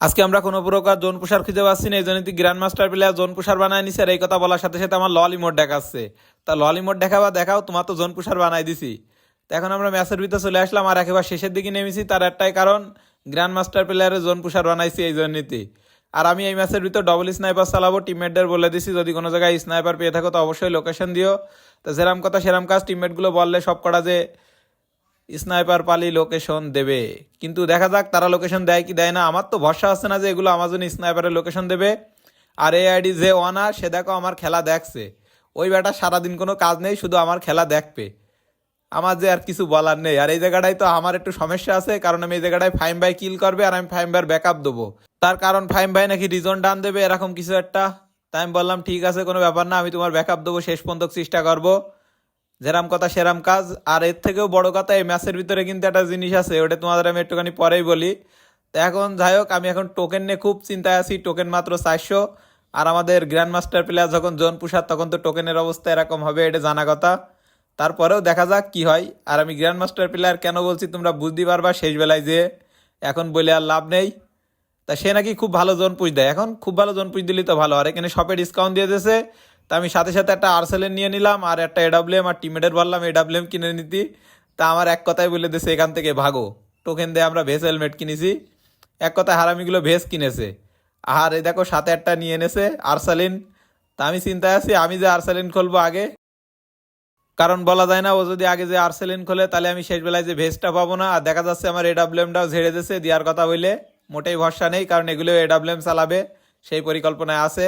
আজকে আমরা কোনো প্রকার জোন পুষার খুঁজে পাচ্ছি না, এই জন্য গ্র্যান্ড মাস্টার প্লেয়ার জোন পুষার বানায় নিছে আর এই কথা বলার সাথে সাথে আমার ললি মোড দেখাচ্ছে। তা ললি মোড দেখাবা দেখাও, তোমার তো জোন পুষার বানাই দিছি। তো এখন আমরা ম্যাচের ভিতরে চলে আসলাম আর একেবারে শেষের দিকে নেমেছি, তার একটাই কারণ গ্র্যান্ড মাস্টার প্লেয়ারের জোন পুষার বানাইছি এই জন্যই আর আমি এই ম্যাচের ভিতর ডবল স্নাইপার চালাবো টিমমেটদের বলে দিছি, যদি কোনো জায়গায় স্নাইপার পেয়ে থাকো তো অবশ্যই লোকেশন দিও। তো সেরাম কথা সেরাম কাজ টিমমেটগুলো বললে সব করা যে স্নাইপার পালি লোকেশন দেবে। কিন্তু দেখা যাক তারা লোকেশন দেয় কি দেয় না। আমার তো ভরসা আছে না যে এগুলো আমাজন স্নাইপারের লোকেশন দেবে। আর এই আইডি যে ওয়ানার সে দেখো আমার খেলা দেখছে। ওই বেটা সারাদিন কোনো কাজ নেই, শুধু আমার খেলা দেখবে। আমার যে আর কিছু বলার নেই। আর এই জায়গাটায় তো আমার একটু সমস্যা আছে, কারণ আমি এই জায়গাটায় ফাইম ভাই কিল করবে আর আমি ফাইম ভাইয়ের ব্যাকআপ দেবো। তার কারণ ফাইম ভাই নাকি রিজন ডান দেবে, এরকম কিছু একটা। তাই আমি বললাম, ঠিক আছে, কোনো ব্যাপার না, আমি তোমার ব্যাকআপ দেবো, শেষ পর্যন্ত চেষ্টা করব। যেরাম কথা, সেরাম কাজ। আর এর থেকেও বড় কথা, এই ম্যাচের ভিতরে কিন্তু একটা জিনিস আছে, ওটা তোমাদের আমি একটুখানি পরেই বলি। তো এখন যাই হোক, আমি এখন টোকেন নিয়ে খুব চিন্তায় আছি টোকেন মাত্র চারশো। আর আমাদের গ্র্যান্ড মাস্টার প্লেয়ার যখন জোন পুষার তখন তো টোকেনের অবস্থা এরকম হবে, এটা জানা কথা। তারপরেও দেখা যাক কি হয়। আর আমি গ্র্যান্ড মাস্টার প্লেয়ার কেন বলছি, তোমরা বুঝতে পারবা শেষ বেলায় যে এখন বলে আর লাভ নেই। তা সে নাকি খুব ভালো জোন পুষ দেয়। এখন খুব ভালো জোন পুষ দিলেই তো ভালো, আর এখানে শপে ডিসকাউন্ট দিয়ে দিয়েছে। তা আমি সাথে সাথে একটা আর্সেলের নিয়ে নিলাম, আর একটা এডাব্লিউএম আর টিমেটের বললাম এডাব্লিউএম কিনে নিতি। তা আমার এক কথাই বলে দিয়েছে, এখান থেকে ভাগো। টোকেন দিয়ে আমরা ভেজ হেলমেট কিনেছি। এক কথায় হারামিগুলো ভেজ কিনেছে। আর এই দেখো, সাথে একটা নিয়ে এনেছে, আর্সালিন। তা আমি চিন্তায় আছি, আমি যে আর্সালিন খুলবো আগে, কারণ বলা যায় না, ও যদি আগে যে আর্সেলিন খোলে, তাহলে আমি শেষ বেলায় যে ভেজটা পাবো না। আর দেখা যাচ্ছে আমার এডাব্লিউএমটাও ঝেড়ে দিয়েছে, দেওয়ার কথা বললে মোটেই ভরসা নেই, কারণ এগুলো এডাব্লিউএম চালাবে, সেই পরিকল্পনায় আছে।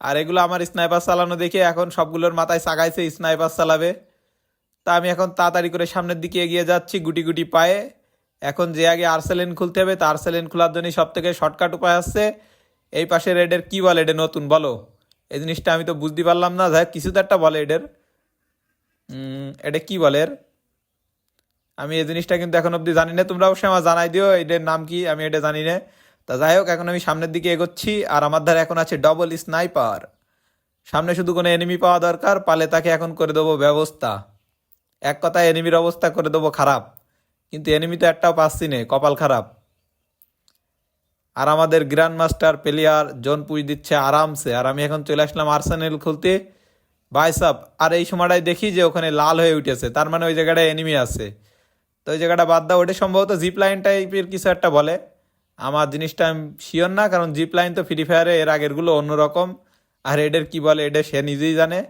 আর এগুলো আমার স্নাইপার চালানো দেখে এখন সবগুলোর মাথায় সাগাইছে স্নাইপার চালাবে। তা আমি এখন তাড়াতাড়ি করে সামনের দিকে এগিয়ে যাচ্ছি গুটি গুটি পায়ে। এখন যে আগে আর্সেলেন খুলতে হবে তা আর্সেলেন খোলার জন্য সব থেকে শর্টকাট উপায় আসছে এই পাশে রেডের কি বলে এটা নতুন বলো? এই জিনিসটা আমি তো বুঝতে পারলাম না। যাই কিছু তো একটা বলে উম, এটা কি বলে এর? আমি এই জিনিসটা কিন্তু এখন অবধি জানি না। তোমরা অবশ্যই আমার জানাই দিও এটার নাম কি? আমি এটা জানি না। তা যাই হোক, এখন আমি সামনের দিকে এগোচ্ছি, আর আমার ধারে এখন আছে ডবল স্নাইপার সামনে শুধু কোনো এনিমি পাওয়া দরকার, পালে তাকে এখন করে দেবো ব্যবস্থা। এক কথায় এনিমির অবস্থা করে দেবো খারাপ, কিন্তু এনিমি তো একটাও পাচ্ছি নে, কপাল খারাপ। আর আমাদের গ্র্যান্ড মাস্টার প্লেয়ার জন পুজ দিচ্ছে আরামসে, আর আমি এখন চলে আসলাম আর্সেনেল খুলতে। বাইসাপ আর এই সময়টায় দেখি যে ওখানে লাল হয়ে উঠেছে, তার মানে ওই জায়গাটায় এনিমি আছে। তো ওই জায়গাটা বাদ দাও, ওটা সম্ভবত জিপ লাইন টাইপের কিছু একটা বলে। আমার জিনিসটা আমি শিওর না, কারণ জিপ লাইন তো ফ্রি ফায়ারে এর আগেরগুলো অন্যরকম। আর এডের কি বলে এটা সে নিজেই জানে।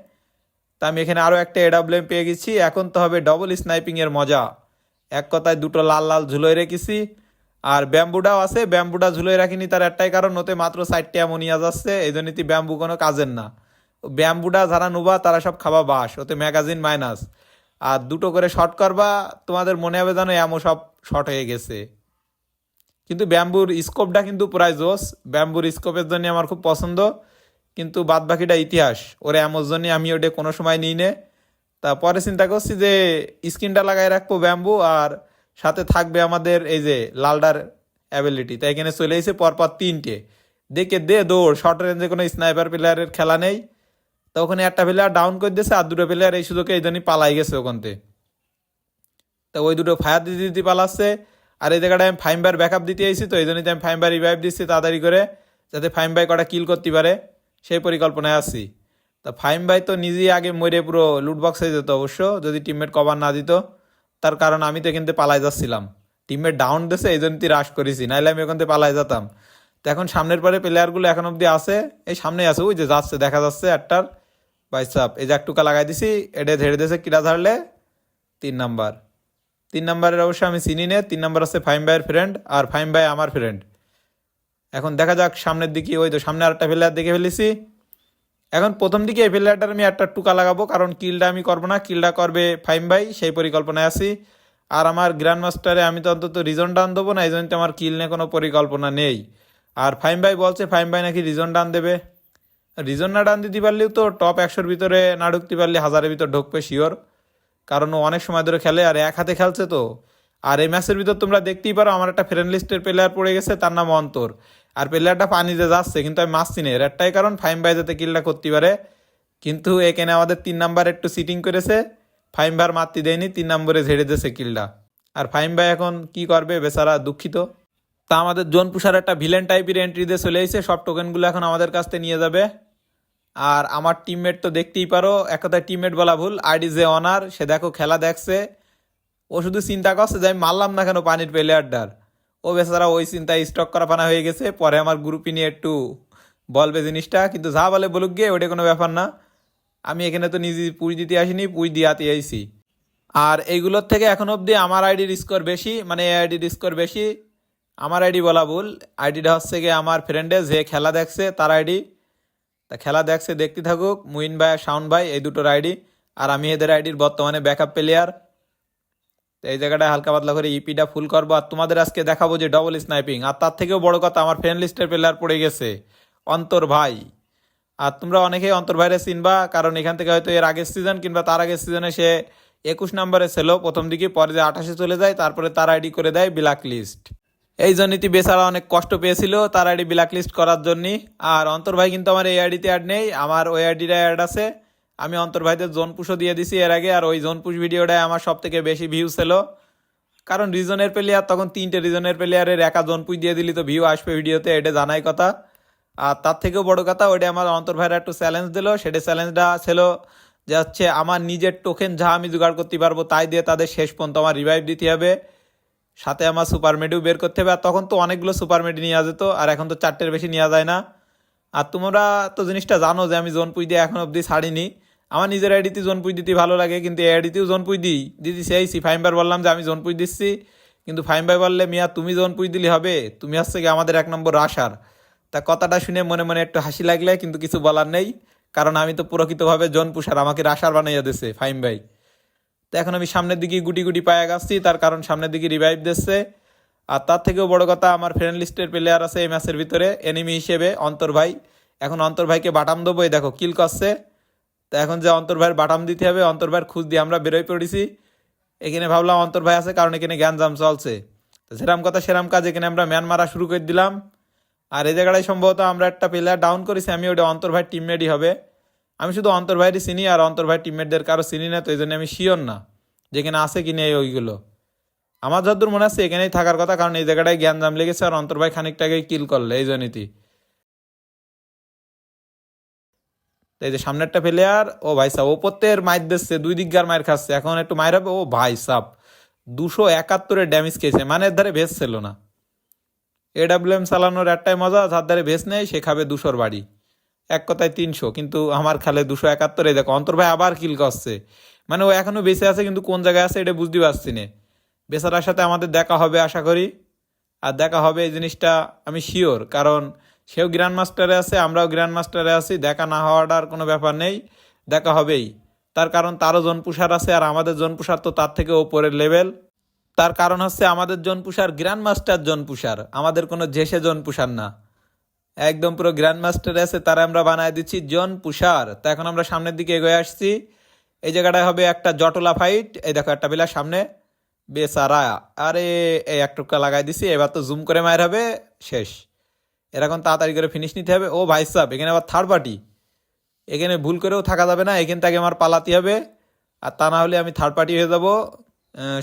তা আমি এখানে আরও একটা এডাব্লিউএম পেয়ে গেছি। এখন তো হবে ডবল স্নাইপিংয়ের মজা। এক কথায় দুটো লাল লাল ঝুলোয় রেখেছি। আর ব্যাম্বুটাও আছে। ব্যাম্বুটা ঝুলোয় রাখিনি তার একটাই কারণ, ওতে মাত্র সাইডটা অ্যামোনিয়া যাচ্ছে। এই জন্যই ব্যাম্বু কোনো কাজের না। ব্যাম্বুটা যারা নুবা, তারা সব খাওয়া বাস। ওতে ম্যাগাজিন মাইনাস আর দুটো করে শর্ট করবা, তোমাদের মনে হবে যেন এমন সব শর্ট হয়ে গেছে। কিন্তু ব্যাম্বুর স্কোপটা কিন্তু প্রায় জোস। ব্যাম্বুর স্কোপের জন্য আমার খুব পছন্দ। কিন্তু বাদ বাকিটা ইতিহাস। ওরে এমন জন্যই আমি ওটা কোনো সময় নিই নে। তা পরে চিন্তা করছি যে স্ক্রিনটা লাগাই রাখব ব্যাম্বু আর সাথে থাকবে আমাদের এই যে লালডার অ্যাবিলিটি। তাই এখানে চলে এসে পরপর তিনটে। দেখে দে দৌড়। শর্ট রেঞ্জে কোনো স্নাইপার প্লেয়ারের খেলা নেই। তো ওখানে একটা প্লেয়ার ডাউন করে দিয়েছে আর দুটো প্লেয়ার এই সুযোগে এই জন্যই পালাই গেছে ওখান থেকে। তো ওই দুটো ফায়ার দিতে দিতে পালাচ্ছে। আর এই জায়গাটায় আমি ফাইম বার ব্যাকআপ দিতে এসেছি তো এই জন্যই আমি ফাইম বার রিভাইভ দিচ্ছি তাড়াতাড়ি করে, যাতে ফাইম বাই কটা কিল করতে পারে, সেই পরিকল্পনায় আসছি তা ফাইম বাই তো নিজেই আগে মরে পুরো লুটবক্সে যেত অবশ্য, যদি টিমমেট কভার না দিত, তার কারণ আমি তো এখান থেকে পালাই যাচ্ছিলাম। টিমমেট ডাউন দিয়েছে এই জন্য রাশ করেছি নাহলে আমি ওখান থেকে পালাই যেতাম। তো এখন সামনের পরে প্লেয়ারগুলো এখন অবধি আছে, এই সামনে আছে, ওই যে যাচ্ছে, দেখা যাচ্ছে একটার। বাইসাপ এই যে একটুকা লাগাই দিছি এটা ঝেড়ে দিয়েছে, কিরা ধারলে তিন নাম্বার তিন নাম্বারের অবশ্য আমি চিনি নে, তিন নাম্বার আছে ফাইম ভাইয়ের ফ্রেন্ড আর ফাইম ভাই আমার ফ্রেন্ড এখন দেখা যাক সামনের দিকে, ওই তো সামনে আরেকটা প্লেয়ার দেখে ফেলেছি। এখন প্রথম দিকে এই প্লেয়ারটার আমি একটা টুকা লাগাবো, কারণ কিলটা আমি করব না, কিলটা করবে ফাইম ভাই, সেই পরিকল্পনায় আছি। আর আমার গ্র্যান্ড মাস্টারে আমি তো অন্তত রিজন ডান দেবো না, এই জন্য আমার কিল নিয়ে কোনো পরিকল্পনা নেই। আর ফাইম ভাই বলছে ফাইম ভাই নাকি রিজন ডান দেবে। রিজন না ডান দিতে পারলেও তো টপ একশোর ভিতরে না ঢুকতে পারলে হাজারের ভিতর ঢুকবে শিওর কারণ ও অনেক সময় ধরে খেলে আর এক হাতে খেলছে তো। আর এই ম্যাচের ভিতর তোমরা দেখতেই পারো আমার একটা ফ্রেন্ড লিস্টের প্লেয়ার পড়ে গেছে, তার নাম অন্তর। আর প্লেয়ারটা পানিতে যাচ্ছে, কিন্তু আমি মারছি না। এর একটাই কারণ ফাইম ভাই যাতে কিলটা করতে পারে। কিন্তু এখানে আমাদের তিন নাম্বার একটু সিটিং করেছে। ফাইম আর মারতে দেয়নি, তিন নম্বরে ঝেড়ে দিয়েছে কিলটা আর ফাইম ভাই এখন কি করবে, বেচারা দুঃখিত। তা আমাদের জোন পুষার একটা ভিলেন টাইপের এন্ট্রি দিয়ে চলে এসেছে, সব টোকেনগুলো এখন আমাদের কাছ থেকে নিয়ে যাবে। আর আমার টিমমেট তো দেখতেই পারো এক কথায় টিমমেট বলা ভুল আইডি যে অনার সে দেখো খেলা দেখছে। ও শুধু চিন্তা করছে যে আমি মারলাম না কেন পানির প্লেয়ারটার ও বেচারা ওই চিন্তায় স্টক করা পানা হয়ে গেছে, পরে আমার গ্রুপে নিয়ে একটু বলবে জিনিসটা, কিন্তু যা বলে বলুক গিয়ে ওটা কোনো ব্যাপার না। আমি এখানে তো নিজে পুঁজ দিতে আসিনি, পুঁজ দিয়ে আতে আইছি। আর এইগুলোর থেকে এখন অবধি আমার আইডির স্কোর বেশি মানে এই আইডির স্কোর বেশি। আমার আইডি বলা ভুল আইডিটা হচ্ছে গিয়ে আমার ফ্রেন্ডে যে খেলা দেখছে, তার আইডি তা খেলা দেখছে, দেখতে থাকুক। মুইন ভাই শাওন ভাই, এই দুটোর আইডি। আর আমি এদের আইডির বর্তমানে ব্যাকআপ প্লেয়ার তো এই জায়গাটায় হালকা পাতলা করে ইপিটা ফুল করব। আর তোমাদের আজকে দেখাবো যে ডবল স্নাইপিং আর তার থেকেও বড় কথা, আমার ফ্রেন্ড লিস্টের প্লেয়ার পড়ে গেছে, অন্তর ভাই। আর তোমরা অনেকেই অন্তর ভাইরে চিনবা, কারণ এখান থেকে হয়তো এর আগের সিজন কিংবা তার আগের সিজনে সে একুশ নম্বরে ছিল। প্রথম দিকে, পরে যে আঠাশে চলে যায়, তারপরে তার আইডি করে দেয় ব্ল্যাক লিস্ট এই জন্যই বেচারা অনেক কষ্ট পেয়েছিল তার আইডি ব্ল্যাক লিস্ট করার জন্য আর অন্তর ভাই কিন্তু আমার এই আইডিতে অ্যাড নেই, আমার ওই আইডিটা অ্যাড আছে। আমি অন্তর ভাইদের জোন পুষও দিয়ে দিছি এর আগে, আর ওই জোন পুষ ভিডিওটায় আমার সব থেকে বেশি ভিউ ছিল কারণ রিজনের প্লেয়ার তখন তিনটে রিজনের প্লেয়ারের একা জোন পুষ দিয়ে দিলি তো ভিউ আসবে ভিডিওতে এটা জানাই কথা। আর তার থেকেও বড় কথা ওইটা আমার অন্তর ভাইরা একটু চ্যালেঞ্জ দিল, সেটা চ্যালেঞ্জটা ছিল যে হচ্ছে আমার নিজের টোকেন যা আমি জোগাড় করতে পারব তাই দিয়ে তাদের শেষ পর্যন্ত আমার রিভাইভ দিতে হবে। সাথে আমার সুপার মেডিও বের করতে হবে, আর তখন তো অনেকগুলো সুপার মেডি নেওয়া যেত আর এখন তো চারটের বেশি নেওয়া যায় না। আর তোমরা তো জিনিসটা জানো যে আমি জোন পুই দিয়ে এখন অবধি ছাড়িনি। আমার নিজের আইডিতে জোন পুই দিতে ভালো লাগে, কিন্তু এই আইডিতেও জোন পুই দিই। দিদি সেই ফাইমবার বললাম যে আমি জোন পুই দিচ্ছি, কিন্তু ফাইম ভাই বললে, মিয়া, তুমি জোন পুই দিলে হবে? তুমি হচ্ছে কি আমাদের এক নম্বর আশার তা কথাটা শুনে মনে মনে একটু হাসি লাগলে, কিন্তু কিছু বলার নেই, কারণ আমি তো প্রকৃতভাবে জন পুষার, আমাকে রাশার বানাইয়া দিছে ফাইম ভাই তো এখন আমি সামনের দিকে গুটি গুটি পায়ে গাচ্ছি, তার কারণ সামনের দিকে রিভাইভ দিচ্ছে। আর তার থেকেও বড় কথা, আমার ফ্রেন্ড লিস্টের প্লেয়ার আছে এই ম্যাচের ভিতরে এনিমি হিসেবে অন্তর ভাই। এখন অন্তর ভাইকে বাটাম দেবো, এই দেখো কিল করছে। তো এখন যে অন্তর ভাইয়ের বাটাম দিতে হবে, অন্তর ভাইয়ের খুঁজ দিয়ে আমরা বেরোয় পড়েছি। এখানে ভাবলাম অন্তর ভাই আছে, কারণ এখানে জ্ঞান জাম চলছে। তো সেরাম কথা, সেরাম কাজ, এখানে আমরা ম্যান মারা শুরু করে দিলাম। আর এই জায়গাটায় সম্ভবত আমরা একটা প্লেয়ার ডাউন করেছি আমি ওটা অন্তর ভাই টিমমেটই হবে। আমি শুধু অন্তর ভাইয়েরই চিনি আর অন্তর ভাই টিমমেটদের কারও চিনি না, তো এই জন্য আমি শিওর না যেখানে আছে কি নেই ওইগুলো। আমার যতদূর মনে আছে এখানেই থাকার কথা, কারণ এই জায়গাটায় জ্ঞান জাম লেগেছে আর অন্তর ভাই খানিকটাকে কিল করলে, এই জন্যই এই যে সামনেরটা প্লেয়ার ও ভাই সাহ ওপরতের মাইর দিচ্ছে, দুই দিককার মায়ের খাচ্ছে, এখন একটু মায়ের হবে, ও ভাই সাপ দুশো একাত্তরের ড্যামেজ খেয়েছে মানে ধারে ভেস ছিল না। এডাব্লিউএম চালানোর একটাই মজা, যার ধারে ভেস নেই, সে খাবে দুশোর বাড়ি। এক কথায় তিনশো, কিন্তু আমার খালে দুশো একাত্তরে দেখো, অন্তর ভাই আবার কিল করছে। মানে ও এখনও বেঁচে আছে, কিন্তু কোন জায়গায় আছে এটা বুঝতে পারছি না। বেচারার সাথে আমাদের দেখা হবে, আশা করি। আর দেখা হবে এই জিনিসটা আমি শিওর কারণ সেও গ্র্যান্ড মাস্টারে আছে, আমরাও গ্র্যান্ড মাস্টারে আছি, দেখা না হওয়াটার কোনো ব্যাপার নেই, দেখা হবেই। তার কারণ তারও জন পুষার আছে, আর আমাদের জন পুষার তো তার থেকে ওপরের লেভেল তার কারণ হচ্ছে আমাদের জন পুষার গ্র্যান্ড মাস্টার জন পুষার আমাদের কোনো জেসে জন পুষার না। একদম পুরো গ্র্যান্ড মাস্টার আছে, তারা আমরা বানায় দিচ্ছি জন পুষার তা এখন আমরা সামনের দিকে এগিয়ে আসছি। এই জায়গাটায় হবে একটা জটলা ফাইট এই দেখো, একটা বেলা সামনে। বেসারা আরে, এই এক টুকা লাগাই দিছি, এবার তো জুম করে মায়ের হবে, শেষ। এরকম তাড়াতাড়ি করে ফিনিশ নিতে হবে। ও ভাই সাহেব এখানে আবার থার্ড পার্টি এখানে ভুল করেও থাকা যাবে না, এখান থেকে আমার পালাতে হবে। আর তা না হলে আমি থার্ড পার্টি হয়ে যাব।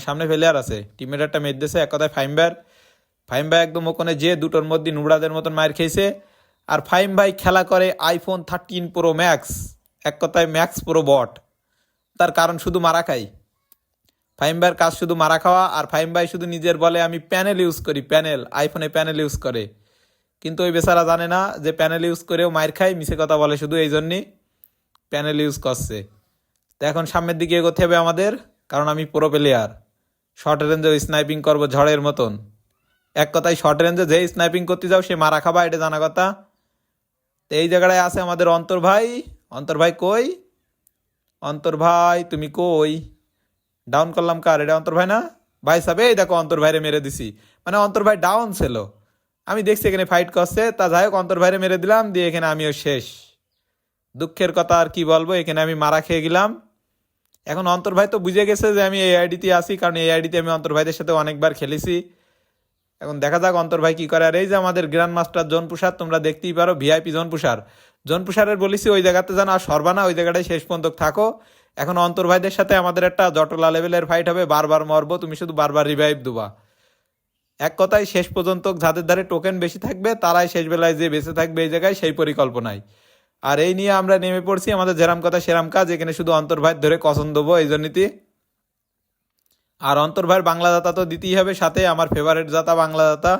সামনে ফেলিয়ার আছে। টিমের একটা মেদ দিয়েছে, এক কথায় ফাইমবার ফাইম ভাই একদম ওখানে যে দুটোর মধ্যে নুবড়াদের মতন মায়ের খেয়েছে। আর ফাইম ভাই খেলা করে আইফোন থার্টিন প্রো ম্যাক্স এক কথায় ম্যাক্স প্রো বট। তার কারণ শুধু মারা খাই। ফাইম ভাইয়ের কাজ শুধু মারা খাওয়া, আর ফাইম ভাই শুধু নিজের বলে, আমি প্যানেল ইউজ করি প্যানেল আইফোনে প্যানেল ইউজ করে। কিন্তু ওই বেচারা জানে না যে প্যানেল ইউজ করেও মায়ের খাই মিশে কথা বলে শুধু এই জন্যই প্যানেল ইউজ করছে। তো এখন সামনের দিকে এগোতে হবে আমাদের, কারণ আমি প্রো প্লেয়ার শর্ট রেঞ্জে স্নাইপিং করব ঝড়ের মতন। এক কথায় শর্ট রেঞ্জে যে স্নাইপিং করতে যাও, সে মারা খাবা, এটা জানা কথা। তো এই জায়গাটায় আছে আমাদের অন্তর ভাই। অন্তর ভাই কই? অন্তর ভাই, তুমি কই? ডাউন করলাম কার? এটা অন্তর ভাই না? ভাই সাহেব, এই দেখো অন্তর ভাইরে মেরে দিছি। মানে অন্তর ভাই ডাউন ছিল। আমি দেখছি এখানে ফাইট করছে। তা যাই হোক, অন্তর ভাইরে মেরে দিলাম, দিয়ে এখানে আমিও শেষ। দুঃখের কথা আর কি বলব, এখানে আমি মারা খেয়ে গেলাম। এখন অন্তর ভাই তো বুঝে গেছে যে আমি এই আইডিতে আসি কারণ এই আইডিতে আমি অন্তর ভাইদের সাথে অনেকবার খেলেছি। এখন দেখা যাক অন্তর ভাই কি করে। আর এই যে আমাদের গ্র্যান্ড মাস্টার জন পুষার তোমরা দেখতেই পারো ভিআইপি জন পুষার জন পুষারের বলিছি ওই জায়গাতে যেন আর সরবা না, ওই জায়গাটায় শেষ পর্যন্ত থাকো। এখন অন্তর ভাইদের সাথে আমাদের একটা জটলা লেভেলের ফাইট হবে, বারবার মরবো, তুমি শুধু বারবার রিভাইভ দুবা। এক কথায় শেষ পর্যন্ত যাদের ধারে টোকেন বেশি থাকবে, তারাই শেষ বেলায় যে বেঁচে থাকবে এই জায়গায়, সেই পরিকল্পনায়। আর এই নিয়ে আমরা নেমে পড়ছি আমাদের যেরাম কথা সেরাম কাজ, এখানে শুধু অন্তর্ভাই ধরে কসন দেবো, এই জন্যই আর অন্তর্ভাইয়ের বাংলা দাতা তো দিতেই হবে, সাথে আমার ফেভারিট দাতা বাংলা দাতা।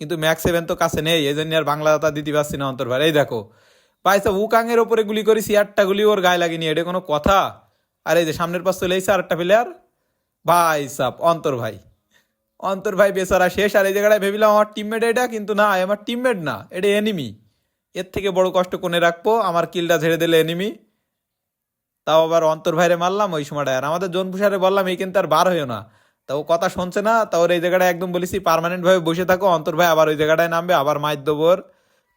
কিন্তু ম্যাক্স সেভেন তো কাছে নেই এই জন্য আর বাংলা দাতা দিতে পারছি না অন্তর্ভাই এই দেখো পাইসা উকাংয়ের ওপরে গুলি করেছি আটটা গুলি ওর গায়ে লাগেনি, এটা কোনো কথা? আর এই যে সামনের পাশ চলে এসেছে আরেকটা প্লেয়ার ভাই সাপ অন্তর ভাই। অন্তর ভাই বেচারা শেষ, আর এই জায়গাটায় ভেবিলাম আমার টিমমেট এটা, কিন্তু না আমার টিমমেট না, এটা এনিমি এর থেকে বড় কষ্ট কোনে রাখব, আমার কিলটা ঝেড়ে দিলে এনিমি তাও আবার অন্তর ভাইরে মারলাম ওই সময়টা আর আমাদের জোন পুষারে বললাম, এই কিন্তু আর বার হইও না। তা ও কথা শুনছে না, তা ওর এই জায়গাটায় একদম বলেছি পার্মানেন্ট ভাবে বসে থাকো, অন্তর ভাই আবার ওই জায়গাটায় নামবে, আবার মাইর দেবো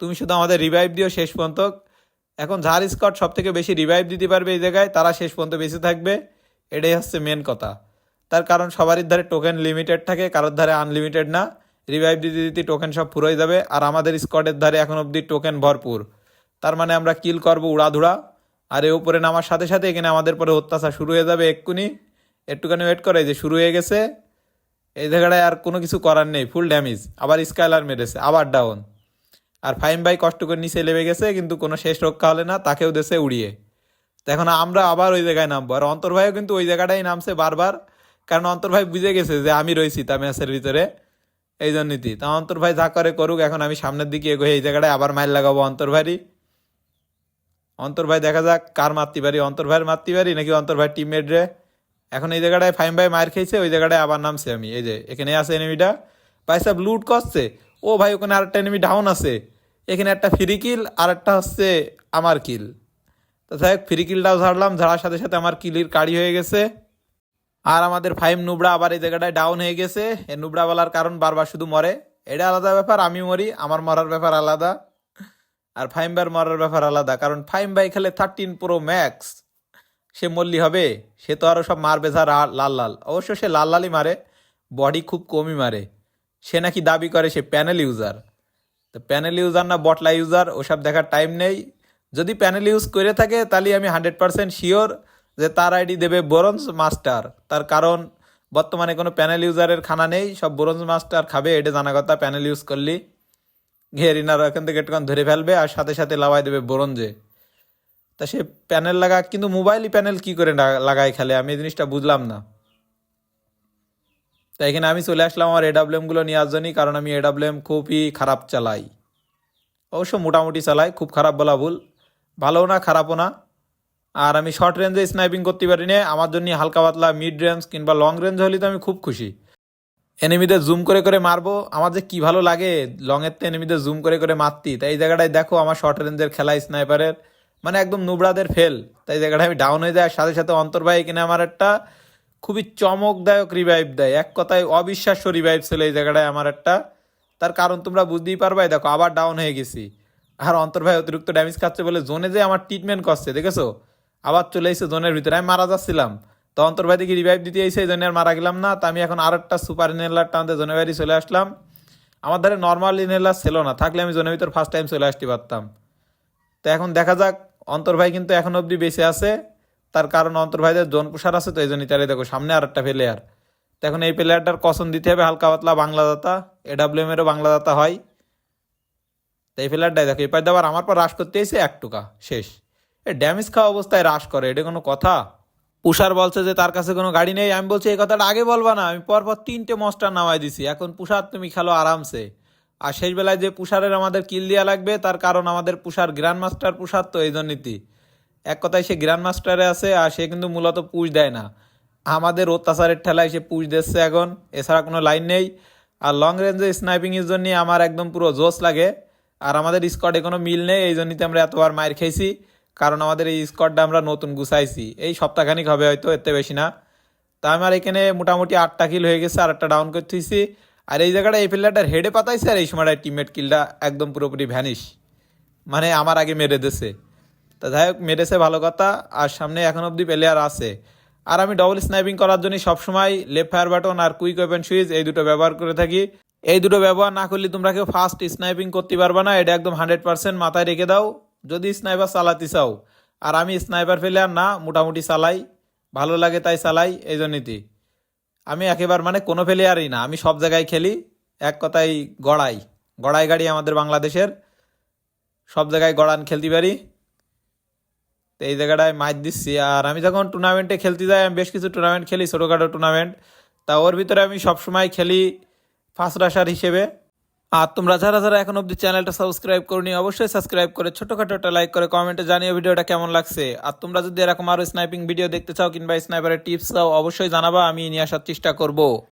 তুমি শুধু আমাদের রিভাইভ দিও শেষ পর্যন্ত। এখন ঝাড় স্কট সব থেকে বেশি রিভাইভ দিতে পারবে এই জায়গায়, তারা শেষ পর্যন্ত বেঁচে থাকবে। এটাই হচ্ছে মেন কথা। তার কারণ সবারই ধারে টোকেন লিমিটেড থাকে, কারোর ধারে আনলিমিটেড না। রিভাইভ দিতে দিতে টোকেন সব ফুরোয় যাবে। আর আমাদের স্কটের ধারে এখন অবধি টোকেন ভরপুর। তার মানে আমরা কিল করব উড়াধুরা। আর এ উপরে নামার সাথে সাথে এখানে আমাদের পরে অত্যাচার শুরু হয়ে যাবে এক্ষুনি। একটুখানি ওয়েট করে যে শুরু হয়ে গেছে। এই জায়গাটায় আর কোনো কিছু করার নেই ফুল ড্যামেজ আবার স্কাইলার মেরেছে, আবার ডাউন আর ফাইম ভাই কষ্ট করে নিচে লেবে গেছে, কিন্তু কোনো শেষ রক্ষা হলে না, তাকেও দেশে উড়িয়ে। তো এখন আমরা আবার ওই জায়গায় নামবো। আর অন্তর ভাইও কিন্তু ওই জায়গাটাই নামছে বারবার। কারণ অন্তর ভাই বুঝে গেছে যে আমি রয়েছি তা ম্যাচের ভিতরে। এই জন্যই তা অন্তর ভাই যা করে করুক, এখন আমি সামনের দিকে এগোই, এই জায়গাটায় আবার মাইল লাগাবো অন্তর ভাইরই। অন্তর ভাই, দেখা যাক কার মারতে পারি অন্তর ভাইয়ের মারতে পারি নাকি অন্তর ভাই টিমমেট রে? এখন এই জায়গাটায় ফাইম ভাই মার খেয়েছে, ওই জায়গাটায় আবার নামছে আমি। এই যে এখানে আছে এনিমিটা ভাই সব লুট করছে। ও ভাই, ওখানে আরেকটা এনিমি ডাউন আছে। এখানে একটা ফ্রি কিল আর একটা হচ্ছে আমার কিল তো যাই হোক ফ্রি কিলটাও ঝাড়লাম, ঝাড়ার সাথে সাথে আমার কিলির কাড়ি হয়ে গেছে। আর আমাদের ফাইম নুবড়া আবার এই জায়গাটায় ডাউন হয়ে গেছে। এই নুবড়া বলার কারণ বারবার শুধু মরে। এটা আলাদা ব্যাপার, আমি মরি, আমার মরার ব্যাপার আলাদা। আর ফাইম ভাইয়ের মরার ব্যাপার আলাদা, কারণ ফাইম ভাই খেলে থার্টিন প্রো ম্যাক্স সে মল্লি হবে, সে তো আরও সব মারবে যা লাল লাল। অবশ্য সে লাল লালই মারে বডি খুব কমই মারে। সে নাকি দাবি করে সে প্যানেল ইউজার তো প্যানেল ইউজার না বটলা ইউজার ওসব দেখার টাইম নেই। যদি প্যানেল ইউজ করে থাকে, তাহলে আমি হান্ড্রেড পার্সেন্ট শিওর যে তার আইডি দেবে ব্রোঞ্জ মাস্টার তার কারণ, বর্তমানে কোনো প্যানেল ইউজারের খানা নেই, সব ব্রোঞ্জ মাস্টার খাবে, এটা জানা কথা প্যানেল ইউজ করলি ঘেরিনার এখান থেকে একটুখান ধরে ফেলবে আর সাথে সাথে লাগাই দেবে ব্রোঞ্জে। তা সে প্যানেল লাগা, কিন্তু মোবাইলই প্যানেল কি করে লাগা- লাগায় খেলে? আমি এই জিনিসটা বুঝলাম না। তাই এখানে আমি চলে আসলাম আমার এডাব্লিউএমগুলো নেওয়ার জন্যই, কারণ আমি এডাব্লিউএম খুবই খারাপ চালাই। অবশ্য মোটামুটি চালাই, খুব খারাপ বলা ভুল। ভালোও না, খারাপও না। আর আমি শর্ট রেঞ্জে স্নাইপিং করতে পারি না, আমার জন্য হালকা পাতলা মিড রেঞ্জ কিংবা লং রেঞ্জ হলে তো আমি খুব খুশি। এনিমিদের জুম করে করে মারবো? আমার যে কি ভালো লাগে লং এর তো এনিমিদের জুম করে করে মারতি। তাই এই জায়গাটায় দেখো, আমার শর্ট রেঞ্জের খেলা স্নাইপারের মানে একদম নুবড়াদের ফেল তাই জায়গাটা আমি ডাউন হয়ে যায় সাথে সাথে অন্তর্বাহী কিনে আমার একটা খুবই চমকদায়ক রিভাইভ দেয়। এক কথায় অবিশ্বাস্য রিভাইভ ছিল এই জায়গাটায় আমার একটা। তার কারণ তোমরা বুঝতেই পারবাই, দেখো, আবার ডাউন হয়ে গেছি। আর অন্তর্ভাই অতিরিক্ত ড্যামেজ খাচ্ছে বলে জোনে যে আমার ট্রিটমেন্ট করছে, দেখেছ? আবার চলে এসেছে জোনের ভিতরে আমি মারা যাচ্ছিলাম। তো অন্তর্ভাই দিকে রিভাইভ দিতে এসে এই জন্য আর মারা গেলাম না। তা আমি এখন আর একটা সুপার ইনহেলার টানতে জোনের বাইরে চলে আসলাম। আমার ধারে নর্মাল ইনহেলার ছিল না, থাকলে আমি জোনের ভিতর ফার্স্ট টাইম চলে আসতে পারতাম। তো এখন দেখা যাক, অন্তর ভাই কিন্তু এখন অবধি বেঁচে আছে। তার কারণ অন্তর ভাইদের জন প্রসার আছে, তো এই জন্যই তারে দেখো, সামনে আর একটা প্লেয়ার তো এখন এই প্লেয়ারটার কসম দিতে হবে, হালকা পাতলা বাংলা দাতা। এডাব্লিউএম এরও বাংলা দাতা হয়। তো এই প্লেয়ারটাই দেখো এবার আবার আমার পর রাশ করতে এসে এক টুকা, শেষ। এ ড্যামেজ খাওয়া অবস্থায় রাশ করে, এটা কোনো কথা? পুষার বলছে যে তার কাছে কোনো গাড়ি নেই। আমি বলছি, এই কথাটা আগে বলবা না। আমি পরপর তিনটে মস্টার নামাই দিছি। এখন পুষার তুমি খেলো আরামসে। আর শেষ বেলায় যে পুষারের আমাদের কিল দেওয়া লাগবে, তার কারণ আমাদের পুষার গ্র্যান্ড মাস্টার পুষার তো এই জন্যই এক কথায় সে গ্র্যান্ড মাস্টারে আছে আর সে কিন্তু মূলত পুষ দেয় না। আমাদের অত্যাচারের ঠেলায় সে পুষ দিচ্ছে এখন। এছাড়া কোনো লাইন নেই। আর লং রেঞ্জে স্নাইপিংয়ের জন্য আমার একদম পুরো জোশ লাগে। আর আমাদের স্কোয়াডে কোনো মিল নেই। এই জন্যই আমরা এতবার মায়ের খেয়েছি। কারণ আমাদের এই স্কোয়াডটা আমরা নতুন গুছাইছি। এই সপ্তাহখানিক হবে হয়তো, এতে বেশি না। তা আমার এখানে মোটামুটি আটটা কিল হয়ে গেছে আর একটা ডাউন করতেছি আর এই জায়গাটা এই প্লেয়ারটার হেডে পাতাইছে আর এই সময়টা টিমমেট কিলটা একদম পুরোপুরি ভ্যানিশ মানে আমার আগে মেরে দিছে। তা যাই হোক, মেরেছে ভালো কথা, আর সামনে এখন অবধি প্লেয়ার আছে। আর আমি ডবল স্নাইপিং করার জন্য সবসময় লেফট ফায়ার বাটন আর কুইক ওয়েপেন সুইচ এই দুটো ব্যবহার করে থাকি। এই দুটো ব্যবহার না করলে তোমরা কেউ ফার্স্ট স্নাইপিং করতে পারবে না, এটা একদম হান্ড্রেড পার্সেন্ট মাথায় রেখে দাও। যদি স্নাইপার চালাতে চাও। আর আমি স্নাইপার প্লেয়ার না, মোটামুটি চালাই, ভালো লাগে তাই চালাই, এই জন্যই। আমি একেবারে মানে কোনো প্লেয়ারই না, আমি সব জায়গায় খেলি, এক কথায় গড়াই। গড়াই গাড়ি আমাদের বাংলাদেশের, সব জায়গায় গড়ান খেলতে পারি। তো এই জায়গাটায় মাছ দিচ্ছি। আর আমি যখন টুর্নামেন্টে খেলতে যাই, আমি বেশ কিছু টুর্নামেন্ট খেলি, ছোটোখাটো টুর্নামেন্ট। তা ওর ভিতরে আমি সবসময় খেলি ফার্স্ট রাশার হিসেবে। আর তোমরা যারা যারা এখন অব্দি চ্যানেলটা সাবস্ক্রাইব করনি, অবশ্যই সাবস্ক্রাইব করে ছোটখাটো একটা লাইক করে কমেন্টে জানিয়ে ভিডিওটা কেমন লাগছে। আর তোমরা যদি এরকম আরও স্নাইপিং ভিডিও দেখতে চাও কিংবা স্নাইপারের টিপস চাও অবশ্যই জানাবা, আমি নিয়ে আসার চেষ্টা করব।